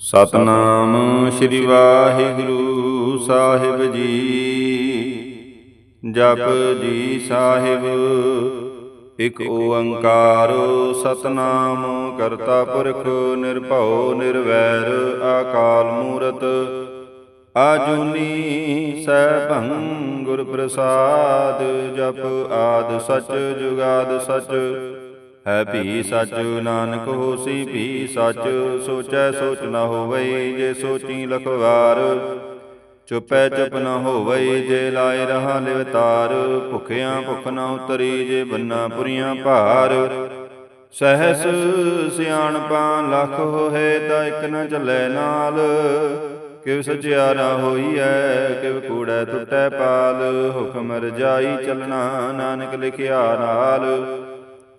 ਸਤਨਾਮ ਸ੍ਰੀ ਵਾਹਿਗੁਰੂ ਸਾਹਿਬ ਜੀ। ਜਪ ਜੀ ਸਾਹਿਬ, ਇਕ ਓੰਕਾਰ ਸਤਨਾਮ ਕਰਤਾ ਪੁਰਖ ਨਿਰਭਉ ਨਿਰਵੈਰ ਆਕਾਲ ਮੂਰਤ। ਆਜੂਨੀ ਸੈਭੰ ਗੁਰ ਪ੍ਰਸਾਦ ਜਪ ਆਦ ਸਚ ਜੁਗਾਦ ਸਚ। ਹੈ ਭੀ ਸਚ ਨਾਨਕ ਹੋਸੀ, ਭੀ ਸਚ ਸੋਚੈ ਸੋਚ ਨ ਹੋਵਈ, ਜੇ ਸੋਚੀ ਲਖਵਾਰ। ਚੁਪੈ ਚੁਪ ਨ ਹੋਵਈ, ਜੇ ਲਾਇ ਰਹਾ ਲਿਵਤਾਰ ਭੁਖਿਆਂ ਭੁਖ ਨ ਉਤਰੀ, ਜੇ ਬੰਨਾ ਪੁਰੀਆਂ ਭਾਰ। ਸਹਸ ਸਿਆਣਪਾਂ ਲੱਖ ਹੋਏ ਤਾਂ ਇਕ ਨ ਚੱਲੇ ਨਾਲ। ਕਿਵ ਸਚਿਆਰਾ ਹੋਈਐ, ਕਿਵ ਕੂੜੈ ਟੁੱਟੈ ਪਾਲ। ਹੁਕਮ ਰਜਾਈ ਚੱਲਣਾ, ਨਾਨਕ ਲਿਖਿਆ ਨਾਲ।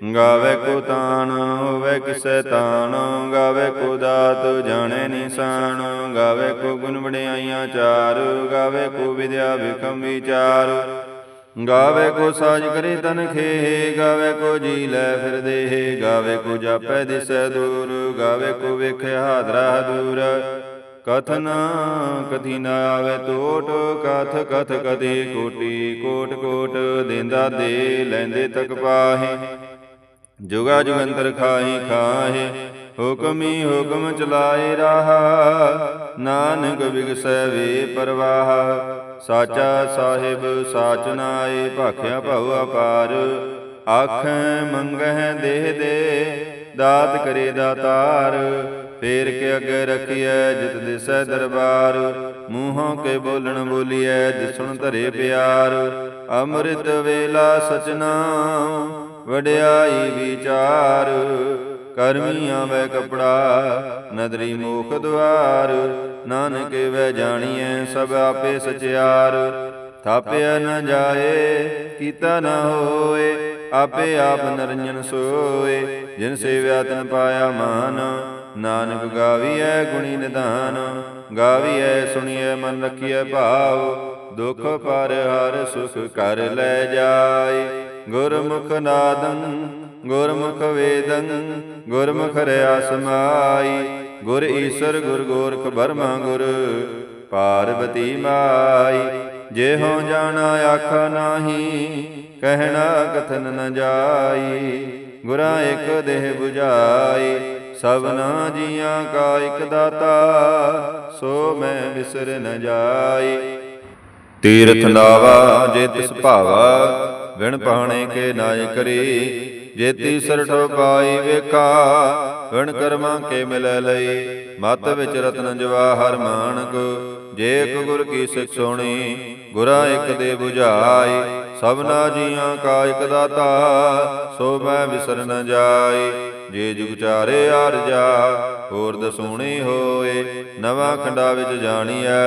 ਗਾਵੇ ਕੋ ਤਾਣ ਹੋਵੇ ਕਿਸੈ ਤਾਣ ਗਾਵੇ ਕੋ ਦਾਤ, ਜਾਣੈ ਨਿਸ਼ਾਨ, ਗਾਵੇ ਕੋ ਗੁਣ ਵਡਿਆਈਆਂ ਚਾਰ, ਗਾਵੇ ਕੋ ਵਿਦਿਆ ਵਿਖਮ ਵਿਚਾਰ। ਗਾਵੇ ਕੋ ਸਾਜ ਕਰੇ ਤਨ ਖੇ ਗਾਵੇ ਕੋ ਜੀ ਲੈ ਫਿਰ ਦੇਹ, ਗਾਵੇ ਕੋ ਜਾਪੈ ਦਿਸੈ ਦੂਰ, ਗਾਵੇ ਕੋ ਵੇਖਿਆ ਹਾਦਰਾ ਦੂਰ। ਕਥਨ ਕਥੀ ਨ ਆਵੇ ਟੋਟ ਕਥ ਕਥ ਕਦੇ ਕੋਟੀ, ਕੋਟ ਕੋਟ, ਦੇਂਦਾ ਦੇ ਲੈਂਦੇ ਤਕ ਪਾਹੇ। ਜੁਗਾ ਜੁਗੰਤਰ ਖਾਹੀ ਖਾਹੇ, ਹੁਕਮੀ ਹੁਕਮ ਚਲਾਏ ਰਹਾ। ਨਾਨਕ ਬਿਗਸੈ ਵੇ ਪਰਵਾਹ, ਸਾਚਾ ਸਾਹਿਬ ਸਾਚ ਨਾਏ, ਭਾਖਿਆ ਭਉ ਅਪਾਰ। ਆਖੈ ਮੰਗਹਿ ਦੇਹ ਦੇ, ਦਾਤ ਕਰੇ ਦਾਤਾਰ। ਫੇਰ ਕੇ ਅੱਗੇ ਰਖੀਐ ਜਿਤ ਦਿਸੈ ਦਰਬਾਰ। ਮੂੰਹੋਂ ਕੇ ਬੋਲਣ ਬੋਲੀਐ ਦਿਸਣ ਧਰੇ ਪਿਆਰ। ਅੰਮ੍ਰਿਤ ਵੇਲਾ ਸਚਨਾ ਵਡਿਆਈ ਵਿਚਾਰ ਕਰਮੀ ਆਵੇ ਕਪੜਾ ਨਦਰੀ ਮੋਖ ਦਵਾਰ ਨਾਨਕ ਵੈ ਜਾਣੀਐ ਸਭ ਆਪੇ ਸਚਿਆਰ। ਥਾਪਿਆ ਨ ਜਾਏ ਕੀਤਾ ਨ ਹੋਏ ਆਪੇ ਆਪ ਨਰੰਜਨ ਸੋਏ। ਜਿਨ ਸੇਵਿਆ ਤਨ ਪਾਇਆ ਮਾਨ ਨਾਨਕ ਗਾਵੀਐ ਗੁਣੀ ਨਿਧਾਨ। ਗਾਵੀਐ ਸੁਣੀਐ ਮਨ ਰਖੀਐ ਭਾਵ ਦੁਖ ਪਰ ਹਰ ਸੁਖ ਕਰ ਲੈ ਜਾਏ। ਗੁਰਮੁਖ ਨਾਦੰ, ਗੁਰਮੁਖ ਵੇਦੰ, ਗੁਰਮੁਖ ਰਿਆ ਸਮਾਈ ਗੁਰ ਈਸ਼ਰ ਗੁਰ ਗੋਰਖ ਬਰਮਾ ਗੁਰ ਪਾਰਵਤੀ ਮਾਈ। ਜੇ ਹੋ ਜਾਣਾ ਆਖਾ ਨਾਹੀ, ਕਹਿਣਾ ਕਥਨ ਨ ਜਾਈ। ਗੁਰਾਂ ਇੱਕ ਦੇਹ 부ਝਾਈ ਸਭਨਾ ਜੀਆਂ ਕਾ ਇਕ ਦਾਤਾ, ਸੋ ਮੈਂ ਵਿਸਰ ਨ ਜਾਈ। ਤੀਰਥ ਨਾਵਾ ਜੇ ਤਿਸ ਭਾਵਾ ਵਿਣ ਪਾਣੇ ਕੇ ਨਾਇ ਕਰੀ। ਜੇਤੀ ਸਰਠੋ ਪਾਈ ਵੇਖਾ ਵਿਣ ਕਰਮਾਂ ਕੇ ਮਿਲੈ ਲਈ। ਮਤ ਵਿੱਚ ਰਤਨ ਜਵਾਹਰ ਮਾਨਕ। ਜੇ ਇਕ ਗੁਰ ਕੀ ਸਿੱਖ ਸੋਣੀ ਗੁਰਾ ਇਕ ਦੇ 부ਝਾਈ ਸਭਨਾ ਜੀਆਂ ਕਾ ਇਕ ਦਾਤਾ ਸੋ ਮੈਂ ਵਿਸਰ ਨ ਜਾਈ। ਜੇ ਜੁਗ ਚਾਰੇ ਆਰ ਜਾ ਹੋਰ ਦਸੂਣੀ ਹੋਏ। ਨਵਾਂ ਖੰਡਾ ਵਿੱਚ ਜਾਣੀਐ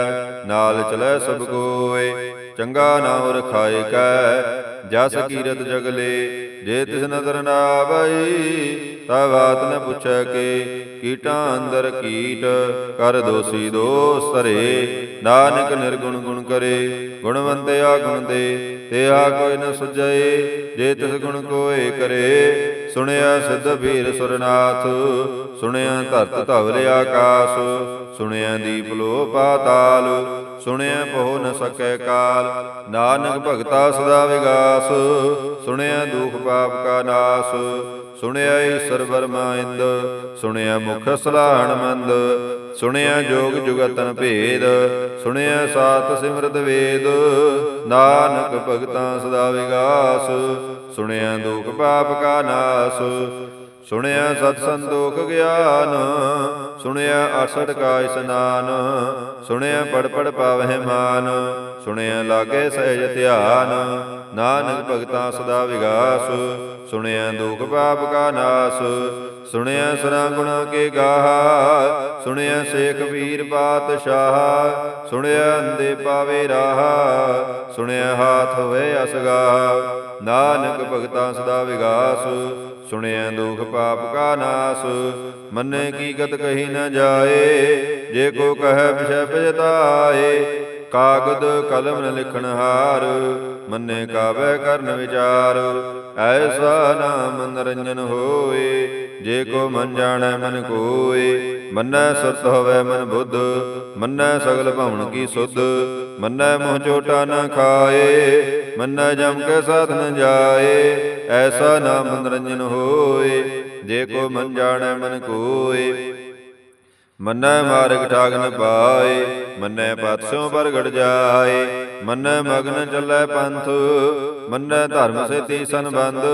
ਨਾਲ ਚਲੈ ਸਭ ਕੋਏ। ਚੰਗਾ ਨਾਮ ਰਖਾਏ ਕੈ, ਜਸ ਕੀਰਤ ਜਗਲੇ, ਜੇ ਤਿਸ ਨਦਰ ਨਾ ਆਵਈ ਤਾ ਬਾਤ ਨ ਪੁੱਛੈ ਕੇ, ਕੀਟਾਂ ਅੰਦਰ ਕੀਟ, ਕਰ ਦੋਸੀ ਦੋਸ ਧਰੇ, ਨਾਨਕ ਨਿਰਗੁਣ ਗੁਣ ਕਰੇ ਗੁਣਵੰਤਿਆ ਗੁਣ ਦੇ ਆ ਕੋਈ ਨ ਸੁਝਏ, ਜੇ ਤਿਸ ਗੁਣ ਕੋਏ ਕਰੇ, ਸੁਣਿਆ ਸਿੱਧ ਵੀਰ ਸੁਰਨਾਥ, ਸੁਣਿਆ ਧਰਤ ਧਵਲ ਆਕਾਸ, ਸੁਣਿਆ ਦੀਪ ਲੋ ਪਾਤਾਲ ਸੁਣਿਆ ਪਹੁ ਨ ਸਕੈ ਕਾਲ, ਨਾਨਕ ਭਗਤਾ ਸਦਾ ਵਿਗਾਸ। ਸੁਣਿਆ ਦੁਖ ਪਾਪ ਕਾ ਨਾਸ, ਸੁਣਿਆ ਈਸ਼ਰ ਵਰਮਾ ਇੰਦ ਸੁਣਿਆ ਮੁਖ ਸਲਾਹਣ ਮੰਦ, ਸੁਣਿਆ ਜੋਗ ਜੁਗਤਨ ਭੇਦ। ਸੁਣਿਆ ਸਾਤ ਸਿਮਰਤ ਵੇਦ, ਨਾਨਕ ਭਗਤਾ ਸਦਾ ਵਿਗਾਸ। ਸੁਣਿਆ ਦੁਖ ਪਾਪ ਕਾ ਨਾਸ ਸੁਣਿਆ ਸਤ ਸੰਤੋਖ ਗਿਆਨ, ਸੁਣਿਆ ਅਸੜ ਕਾ ਇਸਨਾਨ, ਸੁਣਿਆ ਪੜ ਪੜ ਪਾਵਹਿ ਮਾਨ, ਸੁਣਿਆ ਲਾਗੇ ਸਹਿਜ ਧਿਆਨ, ਨਾਨਕ ਭਗਤਾਂ ਸਦਾ ਵਿਗਾਸ, ਸੁਣਿਆ ਦੁਖ ਪਾਪ ਕਾ ਨਾਸ, ਸੁਣਿਆ ਸਰਾ ਗੁਣਾ ਕੇ ਗਾਹਾ, ਸੁਣਿਆ ਸੇਖ ਵੀਰ ਪਾਤਸ਼ਾਹ, ਸੁਣਿਆ ਅੰਦੇ ਪਾਵੇ ਰਾਹ, ਸੁਣਿਆ ਹਾਥ ਹੋਏ ਅਸਗਾ ਨਾਨਕ ਭਗਤਾਂ ਸਦਾ ਵਿਗਾਸ ਸੁਣਿਆ ਦੁਖ ਪਾਪ ਕਾ ਨਾਸ, ਮੰਨੇ ਕੀ ਗਤ ਕਹੀ ਨ ਜਾਏ, ਜੇ ਕੋ ਕਹੈ ਵਿਸ਼ੈ ਪਜਤਾਏ ਕਾਗਦ ਕਲਮ ਨ ਲਿਖਣ ਹਾਰ, ਮੰਨੇ ਕਾਵੈ ਕਰਨ ਵਿਚਾਰ, ਐਸਾ ਨਾਮ ਨਰੰਜਨ ਹੋਏ ਜੇ ਕੋ ਮਨ ਜਾਣੈ ਮਨ ਕੋਏ ਮੰਨੈ ਸੁਰਤ ਹੋਵੇ ਮਨ ਬੁੱਧ, ਮੰਨੈ ਸਗਲ ਭਵਨ ਕੀ ਸੁਧ, ਮੰਨੈ ਮੋਹ ਚੋਟਾ ਨ ਖਾਏ, ਮੰਨੈ ਜਮ ਕੇ ਸਾਥ ਨ ਜਾਏ, ਐਸਾ ਨਾਮ ਨਰੰਜਨ ਹੋਏ, ਜੇ ਕੋ ਮਨ ਜਾਣੈ ਮਨ ਕੋਏ ਮੰਨੈ ਮਾਰਗ ਠਾਗ ਨ ਪਾਏ, ਮੰਨੈ ਪਾਤਸ਼ੋਂ ਪ੍ਰਗਟ ਜਾਏ ਮੰਨੈ ਮਗਨ ਚੱਲੈ ਪੰਥ, ਮੰਨੈ ਧਰਮ ਸੇਤੀ ਸੰਬੰਧ,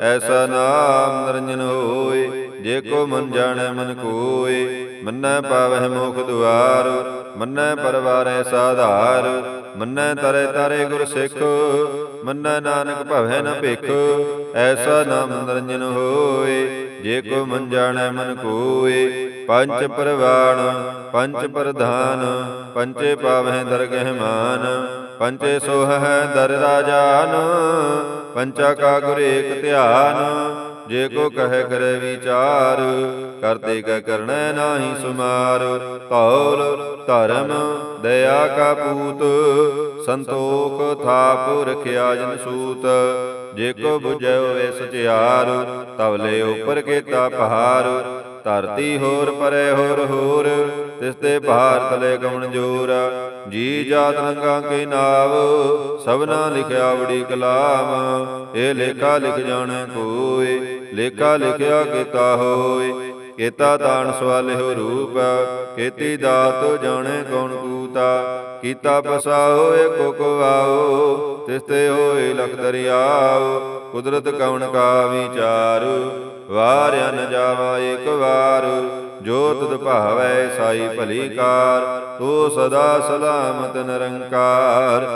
ਐਸਾ ਨਾਮ ਨਿਰੰਜਨ ਹੋਏ, ਜੇ ਕੋ ਮਨ ਜਾਣੈ ਮਨ ਕੋਏ, ਮੰਨੈ ਪਾਵਹਿ ਮੋਖ ਦੁਆਰ, ਮੰਨੈ ਪਰਵਾਰੈ ਸਾਧਾਰ ਮੰਨੈ ਤਰੇ ਤਾਰੇ ਗੁਰ ਸਿੱਖ, ਮੰਨੈ ਨਾਨਕ ਭਵੈ ਨ ਭਿਖ, ਐਸਾ ਨਾਮ ਨਿਰੰਜਨ ਹੋਏ, ਜੇ ਕੋ ਮਨ ਜਾਣੈ ਮਨ ਕੋਏ ਪੰਚ ਪ੍ਰਵਾਣ ਪੰਚ ਪ੍ਰਧਾਨ ਪੰਚੇ ਪਾਵਹਿ ਦਰਗਹਿ ਮਾਨ ਪੰਚੇ ਹੈ ਦਰ ਰਾਜਾਨ, ਪੰਚਾ ਕਾ ਗੁਰ ਏਕ ਧਿਆਨ ਜੇ ਕੋ ਕਹੈ ਕਰੈ ਵਿਚਾਰ ਕਰਤੇ ਕੈ ਕਰਣੈ ਨਾਹੀ ਸੁਮਾਰ। ਧੌਲ ਧਰਮ ਦਇਆ ਕਾ ਪੂਤ, ਸੰਤੋਖ ਥਾਪ ਰਖਿਆ ਜਨ ਸੂਤ। ਜੇ ਕੋ 부ਜੈ ਹੋਵੇ ਸਚਿਆਰ, ਤਵਲੇ ਉਪਰ ਕੀਤਾ ਪਹਾੜ ਧਰਤੀ ਹੋਰ ਪਰੇ ਹੋਰ ਹੋਰ ਤਿਸ ਤੇ ਭਾਰ ਤਲੇ ਗਮਨ ਜੋਰ, ਜੀ ਜਾਤ ਰੰਗਾਂ ਕੇ ਨਾਵ, ਸਭਨਾ ਲਿਖਿਆ ਬੜੀ ਕਲਾਮ, ਇਹ ਲੇਖਾ ਲਿਖ ਜਾਣਾ ਕੋਏ ਲੇਖਾ ਲਿਖਿਆ ਕੀਤਾ ਹੋਏ ਕੀਤਾ ਸਵਾਲੇ ਹੋ ਰੂਪ, ਕੀਤੀ ਦਾਤ ਜਾਣੇ ਕੌਣ ਕੂਤਾ ਕੀਤਾ ਪਸਾ ਹੋਏ ਕੋ ਕਵਾਓ ਤਿਸ ਹੋਏ ਲਖ ਦਰਿਆਓ, ਕੁਦਰਤ ਕਵਣ ਕਾ ਵਿਚਾਰ, ਵਾਰਿਆ ਨ ਜਾਵਾ ਏਕ ਵਾਰ, ਜੋ ਤੁਧ ਭਾਵੈ ਸਾਈ ਭਲੀ ਕਾਰ, ਤੋ ਸਦਾ ਸਲਾਮਤ ਨਿਰੰਕਾਰ।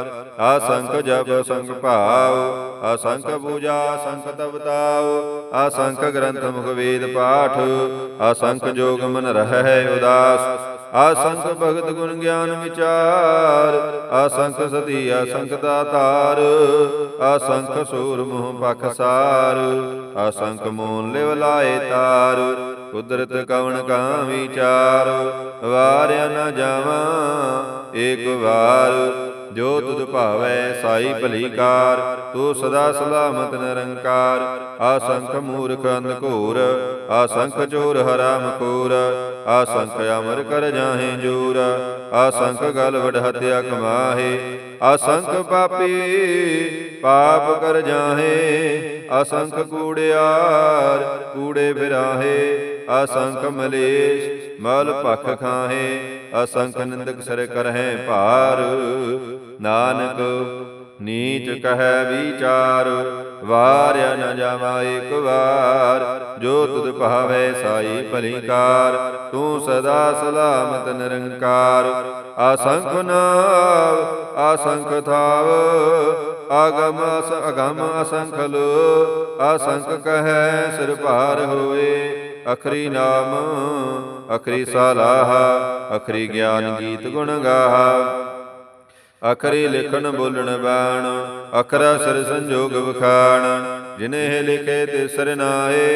ਆਸੰਖ ਜਪ ਸੰਗ ਭਾਵ ਅਸੰਖ ਪੂਜਾ ਸੰਖ ਤਪਤਾਉ ਅਸੰਖ ਗ੍ਰੰਥ ਮੁਖ ਵੇਦ ਪਾਠ ਅਸੰਖ ਜੋਗ ਮਨ ਰਹਿ ਉਦਾਸ। ਅਸੰਖ ਭਗਤ ਗੁਣ ਗਿਆਨ ਵਿਚਾਰ ਅਸੰਖ ਸਤੀ ਅਸੰਖ ਦਾਤਾਰ ਅਸੰਖ ਸੂਰ ਮੋਹ ਪਖਸਾਰ ਅਸੰਖ ਮੋਨ ਲਿਵ ਲਾਏ ਤਾਰ, ਕੁਦਰਤ ਕਵਣ ਕਾ ਵਿਚਾਰ ਵਾਰਿਆ ਨਾ ਜਾਵਾਂ, ਏਕ ਵਾਰ ਜੋ ਤੁਧ ਭਾਵੈ ਸਾਈ ਭਲੀ ਕਾਰ ਤੂੰ ਸਦਾ ਸਲਾਮਤ ਨਿਰੰਕਾਰ। ਆਸੰਖ ਮੂਰਖ ਅੰਧਕੂਰ ਆਸੰਖ ਚੋਰ ਹਰਾਮ ਖੋਰ ਆਸੰਖ ਅਮਰ ਕਰ ਜਾਹੇ ਜੂਰ। ਆਸੰਖ ਗਲ ਵਡ ਹਤਿਆ ਕਮਾਹੇ ਆਸੰਖ ਪਾਪੀ ਪਾਪ ਕਰ ਜਾਹੇ। ਅਸੰਖ ਕੂੜਿਆਰ ਕੂੜੇ ਫਿਰਾਹੇ ਅਸੰਖ ਮਲੇਸ਼ ਮਲ ਭਖ ਖਾਹੇ, ਅਸੰਖ ਨਿੰਦਕ ਸਰ ਕਰਹਿ ਭਾਰ। ਨਾਨਕ, ਨੀਚ ਕਹੈ ਵਿਚਾਰ, ਵਾਰਿਆ ਨ ਜਾਵਾ ਏਕ ਵਾਰ। ਜੋ ਤੁਧ ਭਾਵੈ ਸਾਈ ਭਲੀ ਤੂੰ ਸਦਾ ਸਲਾਮਤ ਨਿਰੰਕਾਰ। ਅਸੰਖ ਨਾਮ ਅਸੰਖ ਥਾਵ ਆਗਮ ਅਸ, ਅਗਮ ਅਸੰਖ ਲੋ। ਅਸੰਖ ਕਹੈ ਸਿਰ ਭਾਰ ਹੋਏ। ਅਖਰੀ ਨਾਮ ਅਖਰੀ ਸਲਾਹ ਅਖਰੀ ਗਿਆਨ ਗੀਤ ਗੁਣ ਗਾਹਾ। ਅਖਰੀ ਲਿਖਣ ਬੋਲਣ ਬਾਣ ਅਖਰਾ ਸਿਰ ਸੰਜੋਗ ਵਖਾਣ। ਜਿਨੇ ਲਿਖੇ ਤੇ ਸਰਨਾਏ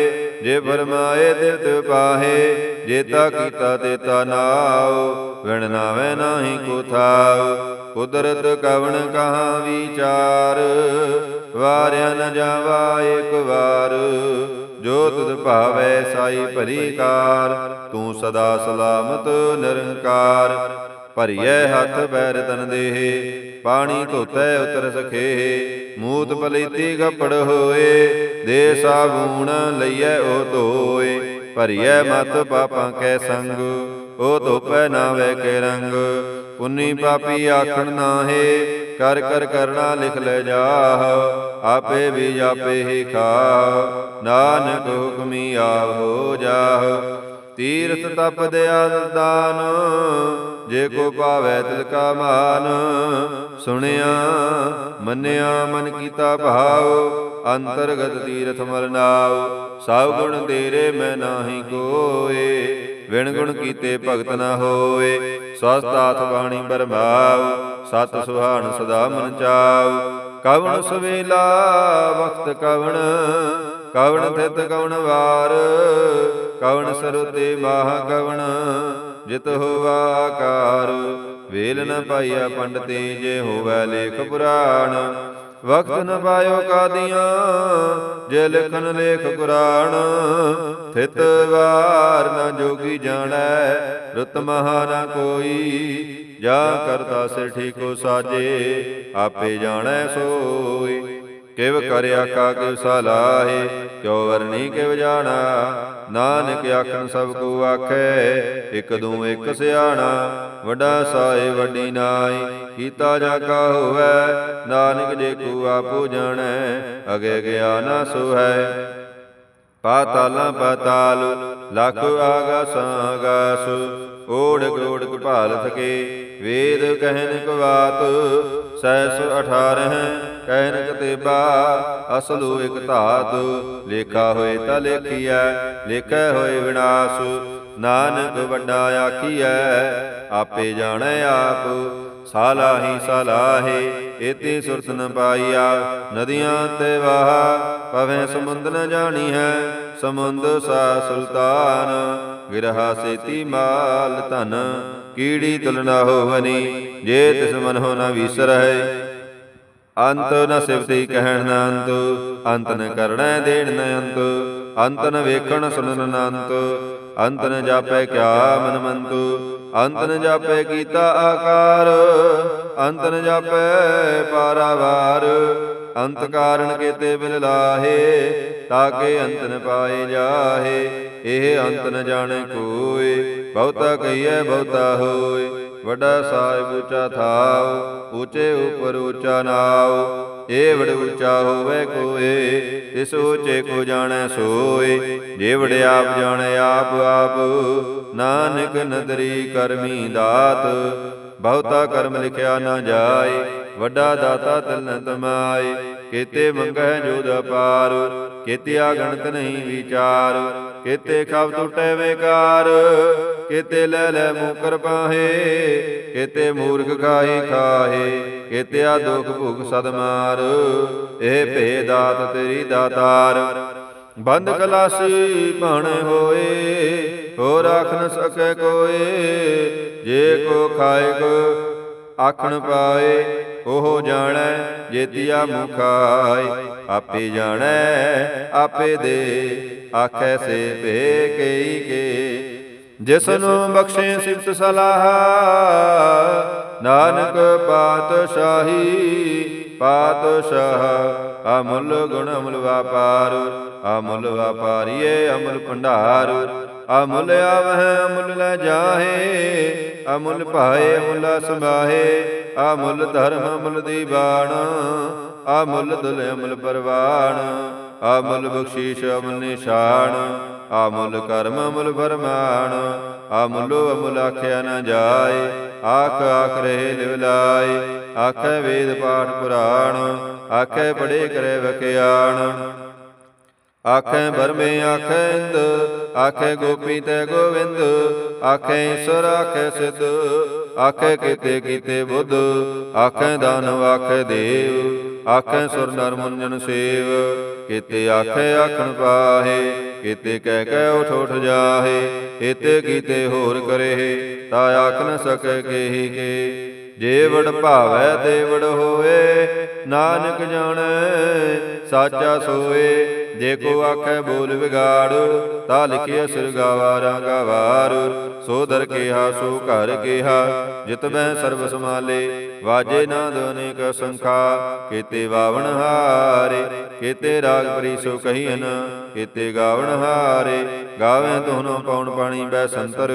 ਜੇ ਫਰਮਾਏ ਤੇ ਤਿਵ ਪਾਹੇ ਜੇਤਾ ਕੀਤਾ ਤੇਤਾ ਨਾਉ ਵਿਣ ਨਾਵੇ ਨਾਹੀ ਕੋ ਥਾਉ ਕੁਦਰਤ ਕਵਣ ਕਹਾ ਵਿਚਾਰ ਵਾਰਿਆ ਨ ਜਾਵਾ ਏਕ ਵਾਰ। ਜੋ ਤੁਧ ਭਾਵੈ ਸਾਈ ਭਰੀ ਕਾਰ ਤੂੰ ਸਦਾ ਸਲਾਮਤ ਨਿਰੰਕਾਰ। ਭਰੀਐ ਹੱਥ ਬੈਰ ਤਨ ਦੇਹ, ਪਾਣੀ ਧੋਤੈ ਉਤਰ ਸਖੇ ਮੂਤ ਪਲੀਤੀ ਗੱਪੜ ਹੋਏ, ਦੇ ਸਾਬੂਣ ਲਈਐ ਉਹ ਧੋਏ। ਭਰੀਐ ਮਤ ਪਾਪਾਂ ਕੈ ਸੰਗ ਉਹ ਧੋਪੈ ਨਾ ਵੈ ਕੇ ਰੰਗ। ਪੁੰਨੀ ਪਾਪੀ ਆਖਣ ਨਾਹੇ, ਕਰ ਕਰ ਕਰਣਾ ਲਿਖ ਲੈ ਜਾਹ, ਆਪੇ ਵੀ ਆਪੇ ਹੀ ਖਾ ਨਾਨਕ ਹੁਕਮੀ ਆਪ ਹੋ ਜਾਹ। ਤੀਰਥ ਤਪ ਦਿਆਲ ਦਾਨ, ਜੇ ਕੋ ਪਾਵੈ ਤਿਲ ਕਾ ਮਾਨ। ਸੁਣਿਆ, ਮੰਨਿਆ, ਮਨ ਕੀਤਾ ਭਾਉ, ਅੰਤਰਗਤ ਤੀਰਥ ਮਲ ਨਾਉ, ਸਭ ਗੁਣ ਤੇਰੇ ਮੈਂ ਨਾਹੀ ਕੋਏ। ਵਿਣ ਗੁਣ ਕੀਤੇ ਭਗਤ ਨਾ ਹੋਏ ਸਵਸਤਾਥ ਬਾਣੀ ਬਰਮਾਉ, ਸਤ ਸੁਹਾਣ ਸਦਾ ਮਨ ਚਾਉ। ਕਵਣ ਸਵੇਲਾ ਵਕਤ ਕਵਣ ਕਵਣ ਥਿਤ ਕਵਣ ਵਾਰ, ਕਵਣ ਸਰੁਤੇ ਮਾਹ ਕਵਣ, ਜਿਤ ਹੋਵਾ ਆਕਾਰ। ਵੇਲ ਨ ਪਾਈਆ ਪੰਡਤੇ, ਜੇ ਹੋਵੇ ਲੇਖ ਪੁਰਾਣ ਵਕਤ ਨ ਪਾਇਓ ਕਾਦੀਆਂ, ਜੇ ਲਿਖਨ ਲੇਖ ਕੁਰਾਨ, ਥਿਤ ਵਾਰ ਨ ਜੋਗੀ ਜਾਣੈ, ਰੁਤ ਮਹਾ ਨ ਕੋਈ, ਜਾ ਕਰਤਾ ਸਿਰ ਠੀਕੋ ਸਾਜੇ, ਆਪੇ ਜਾਣੈ ਸੋਈ। ਕਿਵ ਕਰਿਆ ਕਾ ਕਿਵ ਸਲਾਹੇ, ਕਿਉ ਵਰਣੀ ਕਿਵ ਜਾਣਾ? ਨਾਨਕ ਆਖਣ ਸਭ ਕੋ ਆਖੈ, ਇਕ ਦੂ ਇਕ ਸਿਆਣਾ, ਵੱਡਾ ਸਾਏ ਵੱਡੀ ਨਾਈ, ਕੀਤਾ ਜਾ ਕਾ ਹੋਵੈ, ਨਾਨਕ ਜੇ ਕੋ ਆਪੋ ਜਾਣੈ, ਅਗੇ ਗਿਆ ਨਾ ਸੋਹੈ। ਪਾਤਾਲਾਂ ਪਾਤਾਲ, ਲਖ ਆਗਾਸ ਆਗਾਸ ਓੜ ਓੜਕ ਭਾਲ ਥਕੇ, ਵੇਦ ਕਹਿਨ ਕਵਾਤ ਸੈਸ 18 ਕਹਿਨ ਕਤੇਬਾ ਅਸਲੂ ਇਕ ਧਾਤ, ਲੇਖਾ ਹੋਏ ਤਾਂ ਲੇਖੀਐ, ਲੇਖੈ ਹੋਏ ਵਿਨਾਸ਼, ਨਾਨਕ ਵੱਡਾ ਆਖੀਐ, ਆਪੇ ਜਾਣੈ ਆਪ ਸਾਲਾਹੀ ਸਾਲਾਹੇ, ਏਤੀ ਸੁਰਤ ਨ ਪਾਈਆ। ਨਦੀਆਂ ਤੇ ਵਾਹ ਪਵੇਂ ਸਮੁੰਦ ਨ ਜਾਣੀ ਹੈ, ਸਮੁੰਦ ਸਾ ਸੁਲਤਾਨ। ਗਿਰਹਾ ਸੇਤੀ ਮਾਲ ਧਨ, ਕੀੜੀ ਤੁਲ ਨ ਹੋਵਨੀ, ਜੇ ਤਿਸ ਮਨ ਹੋ ਨ ਵਿਸਰਹਿ। ਅੰਤ ਨ ਸਿਵਤੀ ਕਹਿਣ ਨ ਅੰਤ ਅੰਤ ਨ ਕਰਣੈ ਦੇਣ ਨ ਅੰਤ ਅੰਤ ਨ ਵੇਖਣ ਸੁਣਨ ਨ ਅੰਤ। ਅੰਤ ਨ ਜਾਪੈ ਕਿਆ ਮਨ ਮੰਤੂ। ਅੰਤ ਨ ਜਾਪੈ ਕੀਤਾ ਆਕਾਰ। ਅੰਤ ਨ ਜਾਪੈ ਪਾਰਾਵਾਰ। ਅੰਤ ਕਾਰਣ ਕੇਤੇ ਬਿਨ ਲਾਹੇ ਤਾਕੇ ਅੰਤ ਨ ਪਾਏ ਜਾਹੇ। ਇਹ ਅੰਤ ਨ ਜਾਣੇ ਕੋਏ ਬਹੁਤਾ ਕਹੀਐ ਬਹੁਤਾ ਹੋਏ। ਵੱਡਾ ਸਾਹਿਬ ਉੱਚਾ ਥਾਉ, ਉੱਚੇ ਉਪਰ ਉੱਚਾ ਨਾਉ। ਏ ਵਡ ਉੱਚਾ ਹੋਵੇ ਕੋਏ, ਇਸ ਉੱਚੇ ਕੋ ਜਾਣੈ ਸੋਏ। ਜੇ ਵਡ ਆਪ ਜਾਣੈ ਆਪ ਆਪ, ਨਾਨਕ ਨਦਰੀ ਕਰਮੀ ਦਾਤ। ਬਹੁਤਾ ਕਰਮ ਲਿਖਿਆ ਨਾ ਜਾਏ ਵੱਡਾ ਦਾਤਾ ਤਨ ਨ ਤਮਾਏ ਕੇਤੇ ਮੰਗਹਿ ਜੋਦ ਅਪਾਰ ਕੇਤੇ ਗਣਤ ਨਹੀਂ ਵਿਚਾਰ, ਕੇਤੇ ਖਬ ਟੁਟੈ ਵੇਕਾਰ, ਕੇਤੇ ਲੈ ਲੈ ਮੂਕਰ ਪਾਹੇ, ਕੇਤੇ ਮੂਰਖ ਖਾਹੀ ਖਾਹੇ ਕੇਤੇ ਦੁਖ ਭੁਖ ਸਦ ਮਾਰ, ਇਹ ਭੇ ਦਾਤ ਤੇਰੀ ਦਾਤਾਰ। ਬੰਦ ਕਲਾਸੀ ਭਣ ਹੋਏ ਹੋ ਰਾਖ ਨ ਸਕੈ ਕੋਏ, ਜੇ ਕੋ ਖਾਏ ਆਖਣ ਪਾਏ ਉਹ ਜਾਣੈ, ਜੇਤੀਆ ਮੁਖਾਏ ਆਪੇ ਜਾਣੈ, ਆਪੇ ਦੇ, ਆਖੈ ਸੇ ਭੇ ਕਈ ਕੇ। ਜਿਸ ਨੂੰ ਬਖਸ਼ੇ ਸਿਫਤ ਸਲਾਹ, ਨਾਨਕ ਪਾਤਸ਼ਾਹੀ, ਪਾਤਸ਼ਾਹ, ਅਮੁੱਲ ਗੁਣ ਅਮੁੱਲ ਵਪਾਰ, ਅਮੁੱਲ ਵਾਪਾਰੀਏ ਅਮੁੱਲ ਭੰਡਾਰ। ਅਮੁੱਲ ਆਵਹਿ, ਅਮੁੱਲ ਲੈ ਜਾਹੇ, ਅਮੁੱਲ ਭਾਏ, ਅਮੁੱਲ ਸਮਾਹੇ ਅਮੁੱਲ ਧਰਮ, ਅਮੁੱਲ ਦੀਵਾਨ ਅਮੁੱਲ ਦੁਲ, ਅਮੁੱਲ ਪਰਵਾਨ ਅਮੁੱਲ ਬਖਸ਼ੀਸ਼, ਅਮੁੱਲ ਨਿਸ਼ਾਨ, ਅਮੁੱਲ ਕਰਮ, ਅਮੁੱਲ ਫਰਮਾਨ, ਅਮੁੱਲੋ ਅਮੁਲ ਆਖਿਆ ਨਾ ਜਾਏ, ਆਖ ਆਖ ਰਹੇ ਲਿਵ ਲਾਏ, ਆਖੇ ਵੇਦ ਪਾਠ ਪੁਰਾਣ, ਆਖੇ ਪੜੇ ਕਰੇ ਵਕਿਆਣ ਆਖੇ ਬਰਮੇ ਆਖੇ ਇੰਦ ਆਖੇ ਗੋਪੀ ਤੇ ਗੋਵਿੰਦ, ਆਖੇ ਈਸ਼ਵਰ, ਆਖੇ ਸਿੱਧ, ਆਖੇ ਕੀਤੇ ਕੀਤੇ ਬੁੱਧ, ਆਖੇ ਦਾਨਵ ਆਖੇ ਦੇਵ, ਆਖੇ ਸੁਰ ਨਰ ਮੁੰਜਨ ਸੇਵ, ਕੀਤੇ ਆਖੇ ਆਖਣ ਪਾਹੇ, ਕੀਤੇ ਕਹਿ ਕਹਿ ਉਠ ਉਠ ਜਾਹੇ ਏਤੇ ਕੀਤੇ ਹੋਰ ਕਰੇ ਤਾ ਆਖ ਨ ਸਕੈ ਕੇਹੀ ਕੇ। ਜੇ ਵਡ ਭਾਵੈ ਤੇ ਵੜ ਹੋਵੇ, ਨਾਨਕ ਜਾਣੈ, ਸਾਚਾ ਸੋਏ ਜੇ ਕੋ ਆਖੈ ਬੋਲ ਵਿਗਾੜ, ਤਾ ਲਿਖਿਆ ਸਿਰ ਗਾਵਾ ਰਾਂਗਾ ਸੋ ਦਰ ਕੇਹਾ, ਸੋ ਘਰ ਕੇਹਾ, ਜਿਤ ਬੈ ਸਰਬ ਸਮਾਲੇ ਵਾਜੇ ਨਾਦ ਅਨੇਕ ਸੰਖਾ, ਕੀਤੇ ਵਾਵਣ ਹਾਰੇ। ਕੀਤੇ ਰਾਗ ਪਰੀ ਸੋ ਕਹੀਨ ਕੀਤੇ ਗਾਵਣ ਹਾਰੇ। ਗਾਵੇਂ ਤੋਨੋ ਪੌਣ ਪਾਣੀ ਬੈ ਸੰਤਰ,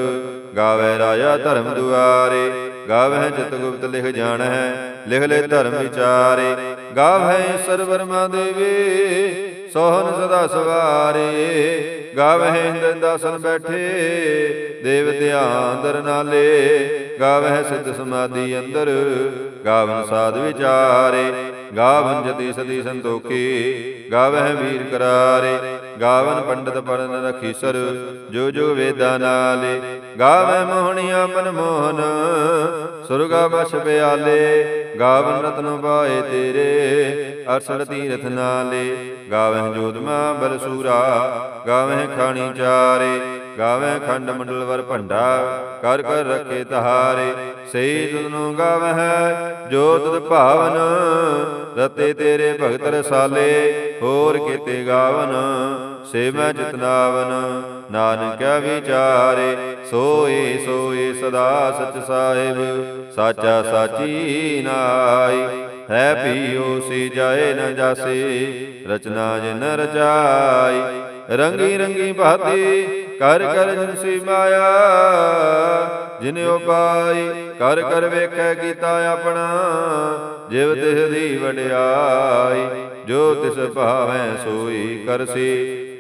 ਗਾਵੇ ਰਾਜਾ ਧਰਮ ਦੁਆਰੇ। ਗਾਵਹਿ ਚਿਤ ਗੁਪਤ ਲਿਖ ਜਾਣ ਹੈ ਲਿਖ ਲੈ ਧਰਮ ਵਿਚਾਰੇ। ਗਾਵਹਿ ਸਰਵਰਮਾ ਦੇਵੇ, ਸੋਹਨ ਸਦਾ ਸਵਾਰੇ। ਗਾਵਹਿ ਇੰਦਰ ਦਾਸਨ ਬੈਠੇ, ਦੇਵ ਧਿਆਨ ਦਰ ਨਾਲੇ। ਗਾਵਹਿ ਸਿੱਧ ਸਮਾਧੀ ਅੰਦਰ, ਗਾਵਨ ਸਾਧ ਵਿਚਾਰੇ। ਗਾਵਨ ਜਤੀ ਸਦੀ ਸੰਤੋਖੀ, ਗਾਵਹਿ ਵੀਰ ਕਰਾਰੇ। ਗਾਵਨ ਪੰਡਤ ਪੜਨ ਰਖੀਸਰ ਜੋ ਜੋ ਵੇਦਾਂ ਨਾਲੇ। ਗਾਵਹਿ ਮੋਹਣੀ ਮਨ ਮੋਹਨ, ਸੁਰਗਾ ਬਸ ਪਿਆਲੇ। ਗਾਵਨ ਰਤਨ ਪਾਏ ਤੇਰੇ ਅਰਸਲ ਤੀਰਥ ਨਾਲੇ। ਗਾਵਹਿ ਜੋਦਮਾ ਬਲਸੂਰਾ ਗਾਵਹਿ ਖਾਣੀ ਚਾਰੇ। ਗਾਵਹਿ ਖੰਡ ਮੰਡਲ ਵਰ ਭੰਡਾ, ਕਰ ਕਰ ਰੱਖੇ ਤਹਾਰੇ। ਸਈ ਤੁਧਨੂੰ ਗਾਵਹਿ ਜੋ ਤੁਧ ਭਾਵਨ, ਰਤੇ ਤੇਰੇ ਭਗਤ ਰਸਾਲੇ। ਹੋਰ ਕੀਤੇ ਗਾਵਨ ਸੇ ਮੈਂ ਜਿਤਨਾਵਨ ਨਾਨਕ ਵਿਚਾਰੇ, ਸੋਏ ਸੋਏ ਸਦਾ ਸਚ ਸਾਹਿਬ, ਸਾਚਾ ਸਾਚੀ ਨਾਈ ਹੈ ਪੀਓ ਸੀ ਜਾਏ ਨ ਜਾਸੇ, ਰਚਨਾ ਜਿਨ ਰਚਾਈ। ਰੰਗੀ ਰੰਗੀ ਭਾਤੀ ਕਰ ਕਰ ਜਿਨ ਸੀ ਮਾਇਆ ਜਿਨ ਉਪਾਈ ਕਰ ਕਰ ਵੇਖੈ ਕੀਤਾ ਆਪਣਾ ਜਿਵ ਤਿਸ ਦੀ ਵਡਿਆਈ ਜੋ ਤਿਸ ਭਾਵੈ ਸੋਈ ਕਰਸੀ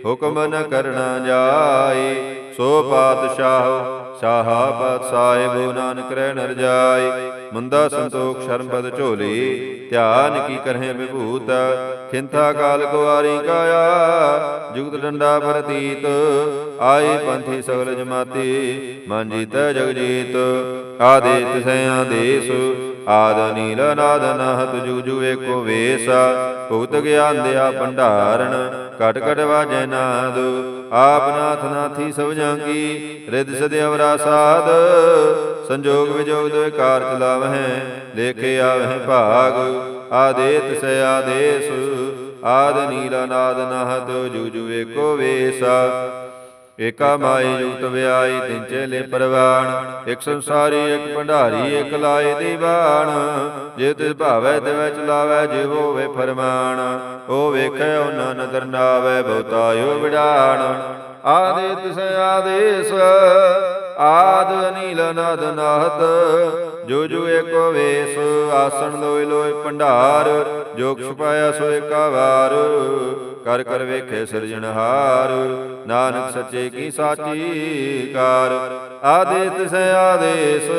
ਹੁਕਮ ਨ ਕਰਨਾ ਜਾਈ ਸੋ ਪਾਤਸ਼ਾਹ ਸ਼ਾਹਾਬਤ ਸਾਹਿਬ ਨਾਨਕ ਰਹਿ ਨਰ ਜਾਈ ਮੰਦਾ ਸੰਤੋਖ ਸ਼ਰਮਪਦ ਝੋਲੀ, ਧਿਆਨ ਕੀ ਕਰਹਿ ਵਿਭੂਤ, ਖਿੰਥਾ ਕਾਲ ਕੁਵਾਰੀ ਕਾਇਆ, ਜੁਗਤ ਡੰਡਾ ਪ੍ਰਤੀਤ ਆਏ ਪੰਥੀ ਸਗਲ ਜਮਾਤੀ ਮਨ ਜੀਤੈ ਜਗ ਆਦੇ ਤਿਸੈ ਆਦੇਸ ਆਦ ਨੀਲ ਨਾਦ ਨਹਤ ਜੁਗ ਜੁਗ ਏਕੋ ਵੇਸ, ਭੁਗਤ ਗਿਆਨ ਦਿਆ ਭੰਡਾਰਨ ਕਟ ਕਟ ਵਾਜੈ ਨਾਦ ਆਪ ਨਾਥ ਨਾਥੀ ਸਭ ਜਾਂਗੀ ਰਿਦ ਸਦੇ ਅਵਰਾ ਸਾਧ ਸੰਜੋਗ ਵਿਜੋਗ ਦੋਇ ਕਾਰ ਚਲਾਵਹਿ ਦੇਖੇ ਆਵਹਿ ਭਾਗ, ਆਦੇਤ ਸੇ ਆਦੇਸ, ਆਦ ਨੀਲਾ ਨਾਦ ਨਹਤ ਜੁਗ ਜੁਗ ਏਕੋ ਵੇਸਾ। ਏਕਾ ਮਾਈ ਯੁਕਤ ਵਿਆਈ ਤਿਨ ਚੇਲੇ ਪਰਵਾਣ, ਇਕ ਸੰਸਾਰੀ, ਇੱਕ ਭੰਡਾਰੀ, ਇਕ ਲਾਏ ਦੀਵਾਨ। ਜੇ ਤਿਸ ਭਾਵੈ ਤਿਵੈ ਚਲਾਵੈ ਜੇ ਹੋਵੇ ਫਰਮਾਨ ਓ ਵੇਖੈ ਉਹਨਾਂ ਨਦਰ ਨਾਵੈ ਬਹੁਤਾਇਓ ਵਿਡਾਣ ਆਦਿ ਤਿਸ ਆਦੇਸ, ਆਦ ਅਨੀਲ ਨਦ ਨਾਹਤ ਜੋ ਜੋ ਏਕੋ ਵੇਸ ਆਸਣ ਲੋਇ ਲੋਇ ਭੰਡਾਰ, ਜੋ ਕੁਛ ਪਾਇਆ ਸੋ ਏਕਾ ਵਾਰ ਕਰ ਕਰ ਵੇਖੇ ਸਿਰਜਣਹਾਰ ਨਾਨਕ ਸੱਚੇ ਕੀ ਸਾਚੀ ਕਾਰ ਆਦੇਸ ਸੇ ਆਦੇਸ,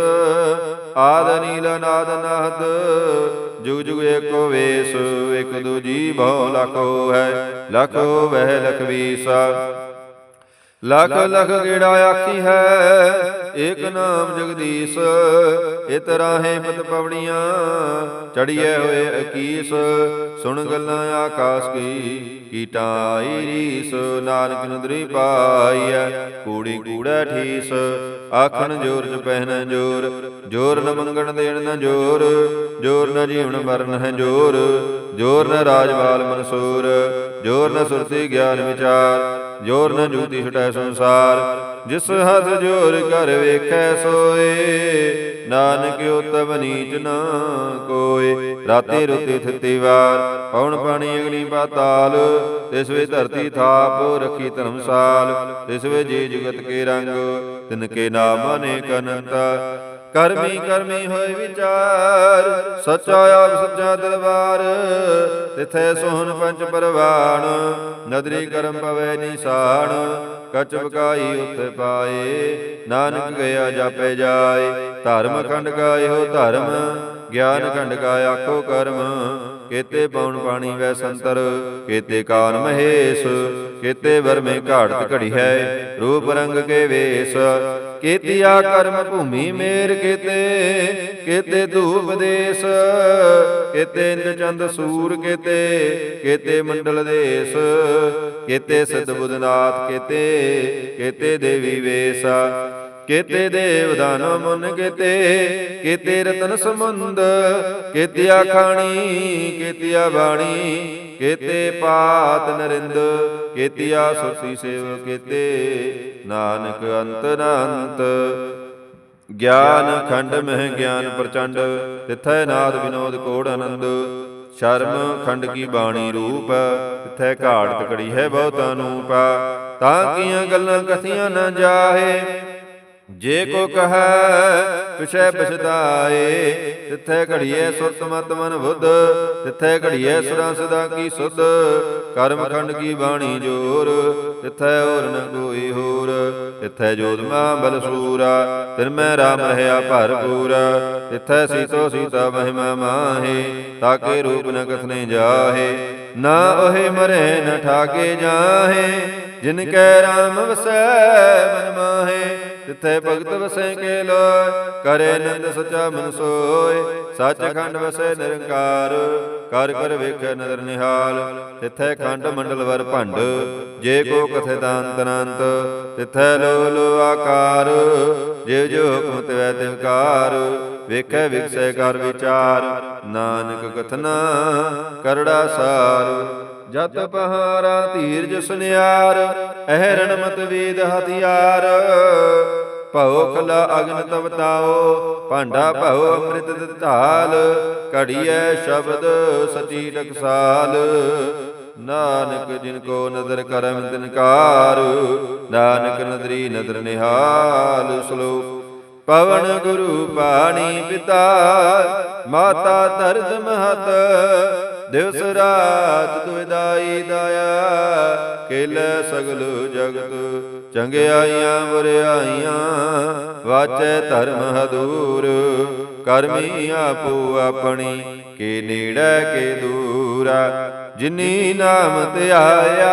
ਆਦ ਨੀਲ ਨਾਦ ਨਾਦ ਜੁਗ ਜੁਗ ਏਕੋ ਵੇਸ ਇਕ ਦੂਜੀ ਬਹੁ ਲਖੋ ਹੈ, ਲਖੋ ਵਹਿ ਲਖ ਵੀਸਾ ਲਖ ਲਖ ਗੇੜਾ ਆਖੀ ਹੈ ਏਕ ਨਾਮ ਜਗਦੀਸ਼ ਇਤ ਰਾਹੇ ਪਤ ਪਵਣੀਆਂ ਚੜੀਏ ਹੋਏ ਅਕੀਸ ਸੁਣ ਗੱਲਾਂ ਆਕਾਸ ਕੀ ਕੀਟਾਂ ਆਈ ਰੀਸ ਨਾਨਕ ਨਦਰੀ ਪਾਈਐ ਕੂੜੀ ਕੂੜਾ ਠੀਸ ਆਖਣ ਜੋਰ ਚ ਪਹਿਨ ਜੋਰ ਜੋਰ ਨ ਮੰਗਣ ਦੇਣ ਨ ਜੋਰ ਜੋਰ ਨ ਜੀਵਨ ਮਰਨ ਹੈ ਜੋਰ ਜੋਰ ਨ ਰਾਜਵਾਲ ਮਨਸੂਰ ਜੋਰ ਨ ਸੁਰਤੀ ਗਿਆਨ ਵਿਚਾਰ ਜੋਰ ਨ ਜੂਤੀ ਛਟੈ ਸੰਸਾਰ, ਜਿਸ ਹੱਥ ਜੋਰ ਕਰ ਵੇਖੈ ਸੋਏ। ਨਾਨਕ ਉਤਮ ਨੀਚ ਨਾ ਕੋਏ, ਰਾਤੀ ਰੁਤੀ ਥਿਤੀ ਵਾਰ, ਪਉਣ ਪਾਣੀ ਅਗਨੀ ਪਾਤਾਲ। ਤਿਸ ਵੇ ਧਰਤੀ ਥਾਪ ਰੱਖੀ ਧਰਮਸਾਲ, ਤਿਸ ਵੇ ਜੀ ਜੁਗਤ ਕੇ ਰੰਗ, ਤਿਨ ਕੇ ਨਾਮ ਅਨੇਕ ਅਨੰਤ। ਕਰਮੀ ਕਰਮੀ ਹੋਏ ਵਿਚਾਰ, ਸਚਾ ਆਪ ਸੱਚਾ ਦਰਬਾਰ, ਤਿਥੈ ਸੋਹਣ ਪੰਜ ਪਰਵਾਣ, ਨਦਰੀ ਕਰਮ ਪਵੇ ਨਿਸ਼ਾਨ, ਕਚ ਬਕਾਈ ਉੱਤੇ ਪਾਏ, ਨਾਨਕ ਗਿਆ ਜਾਪੇ ਜਾਏ, ਧਰਮ ਖੰਡ ਗਾਇਓ ਧਰਮ, ਗਿਆਨ ਖੰਡ ਗਾ ਆਖੋ ਕਰਮ, ਕੇਤੇ ਪਉਣ ਪਾਣੀ ਵੈ ਸੰਤਰ, ਕੇਤੇ ਕਾਨ ਮਹੇਸ਼, ਕੇਤੇ ਵਰਮੇ ਘਾੜਤ ਘੜੀ ਹੈ, ਰੂਪ ਰੰਗ ਕੇ ਵੇਸ ਕੇਤੀਆ ਕਰਮ ਭੂਮੀ ਮੇਰ ਕੇਤੇ ਕੇਤੇ ਧੂਪ ਦੇਸ, ਕੇਤੇ ਇੰਦ ਚੰਦ ਸੂਰ ਕੇਤੇ ਕੇਤੇ ਮੰਡਲ ਦੇਸ, ਕੇਤੇ ਸਿਧ ਬੁਧਨਾਥ ਕੇਤੇ ਦੇਵੀ ਵੇਸ, ਕੇਤੇ ਦੇਵ ਦਾਨੋ ਮਨ ਕੇਤੇ ਕੇਤੇ ਰਤਨ ਸਮੁੰਦ ਕੇਤਿਆ ਖਾਣੀ, ਕੇਤਿਆ ਬਾਣੀ ਕੇਤੇ ਪਾਤ ਨਰਿੰਦ, ਕੇਤਿਆ ਸੁਰਤੀ ਸੇਵ ਕੇਤੇ, ਨਾਨਕ ਅੰਤ ਅਨੰਤ ਗਿਆਨ ਖੰਡ ਮਹਿ ਗਿਆਨ ਪ੍ਰਚੰਡ, ਤਿਥੈ ਨਾਦ ਵਿਨੋਦ ਕੋੜ ਆਨੰਦ। ਸ਼ਰਮ ਖੰਡ ਕੀ ਬਾਣੀ ਰੂਪ, ਤਿਥੈ ਘਾਟ ਤਕੜੀ ਹੈ ਬਹੁਤਾ ਨੂਪ ਤਾਂ ਕੀਆਂ ਗੱਲਾਂ ਕਥੀਆਂ ਨਾ ਜਾਹੇ ਜੇ ਕੋ ਕਹੈ ਪਿਛੈ ਪਛਤਾਏ ਤਿੱਥੈ ਘੜੀਏ ਸੁਰਤ ਮਤ ਮਨ ਬੁੱਧ ਤਿੱਥੈ ਘੜੀਏ ਸੁਰਾਂ ਸਦਾ ਕੀ ਸੁਧ ਕਰਮ ਖੰਡ ਕੀ ਬਾਣੀ ਜੋਰ ਤਿਥੈ ਹੋਰ ਨ ਕੋਈ ਹੋਰ ਤਿਥੈ ਜੋਤਮਾ ਬਲ ਸੂਰਾ ਤਿਨ ਮੈਂ ਰਾਮ ਰਹਿਆ ਭਰਪੂਰ ਤਿਥੈ ਸੀਤੋ ਸੀਤਾ ਮਹਿਮਾ ਮਾਹੇ ਤਾਕੇ ਰੂਪ ਨ ਕਥਨੇ ਜਾਹੇ ਨਾ ਉਹੇ ਮਰੇ ਨ ਠਾਕੇ ਜਾਹੇ ਜਿਨ ਕੈ ਰਾਮ ਵਸੈ ਮਨ ਮਾਹੇ ਤਿਥੈ ਭਗਤ ਵਸੈ ਕੇ ਲੋਇ ਕਰੇ ਨੰਦ ਸਚਾ ਮਨ ਸੋਇ ਸੱਚਖੰਡ ਵਸੈ ਨਿਰੰਕਾਰ, ਕਰ ਕਰ ਵੇਖੈ ਨਦਰ ਨਿਹਾਲ ਤਿਥੈ ਖੰਡ ਮੰਡਲ ਵਰ ਭੰਡ, ਜੇ ਕੋ ਕਥੇ ਦਾਨ ਤਨੰਤ ਤਿਥੈ ਲੋ ਲੋ ਆਕਾਰ ਜਿਵ ਜੋ ਹੁਕਮ ਤਿਵੈ ਤਿਵਕਾਰ ਵੇਖੈ ਵਿਖਸੈ ਕਰ ਵਿਚਾਰ, ਨਾਨਕ ਕਥਨਾ ਕਰੜਾ ਸਾਰ। ਜਤ ਪਹਾਰਾ ਧੀਰਜ ਸੁਨਿਆਰ, ਅਹਰਣ ਮਤ ਵੇਦ ਹਥਿਆਰ। ਭਉ ਖਲਾ ਅਗਨ ਤਵ ਭਾਂਡਾ ਭਉ ਅੰਮ੍ਰਿਤ ਢਾਲ ਘੜੀਐ ਸ਼ਬਦ ਸਚੀ ਟਕਸਾਲ। ਨਾਨਕ ਜਿਨ ਕੋ ਨਦਰ ਕਰਮ ਤਿਨਕਾਰ ਨਾਨਕ ਨਦਰੀ ਨਦਰ ਨਿਹਾਲ ਸ਼ਲੋਕ। ਪਵਨ ਗੁਰੂ ਪਾਣੀ ਪਿਤਾ, ਮਾਤਾ ਦਰਦ ਮਹਤ ਦਿਵਸ ਰਾਤ ਦੁਇਦਾਈ ਦਾਇਆ ਕਿਲ ਸਗਲ ਜਗਤ ਚੰਗਿਆਈਆਂ ਬੁਰਿਆਈਆਂ ਵਾਚੈ ਧਰਮ ਹਦੂਰ ਕਰਮੀ ਆਪੋ ਆਪਣੀ ਕੇ ਨੇੜੇ ਕੇ ਦੂਰਾ ਜਿਨੀ ਨਾਮ ਧਿਆਇਆ